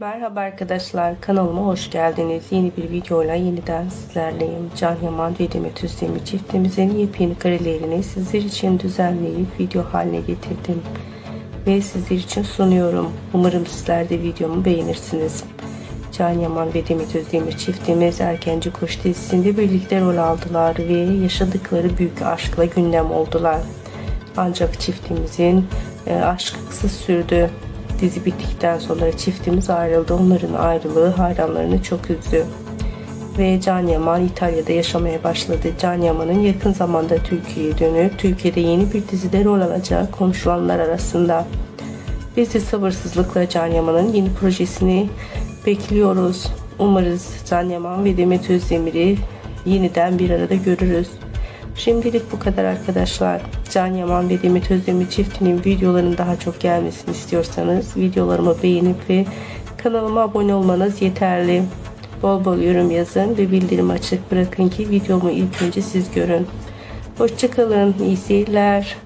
Merhaba arkadaşlar kanalıma hoş geldiniz. Yeni bir videoyla yeniden sizlerleyim. Can Yaman ve Demet Özdemir çiftimizin yepyeni karelerini sizler için düzenleyip video haline getirdim. Ve sizler için sunuyorum. Umarım sizler de videomu beğenirsiniz. Can Yaman ve Demet Özdemir çiftimiz Erkenci Kuş dizisinde birlikte rol aldılar ve yaşadıkları büyük aşkla gündem oldular. Ancak çiftimizin e, aşkı kısa sürdü. Dizi bittikten sonra çiftimiz ayrıldı. Onların ayrılığı hayranlarını çok üzdü. Ve Can Yaman İtalya'da yaşamaya başladı. Can Yaman'ın yakın zamanda Türkiye'ye dönüp Türkiye'de yeni bir dizide rol alacak konuşulanlar arasında. Biz de sabırsızlıkla Can Yaman'ın yeni projesini bekliyoruz. Umarız Can Yaman ve Demet Özdemir'i yeniden bir arada görürüz. Şimdilik bu kadar arkadaşlar. Can Yaman ve Demet Özdemir çiftinin videoların daha çok gelmesini istiyorsanız videolarımı beğenip ve kanalıma abone olmanız yeterli. Bol bol yorum yazın ve bildirim açık bırakın ki videomu ilk önce siz görün. Hoşçakalın, iyi seyirler.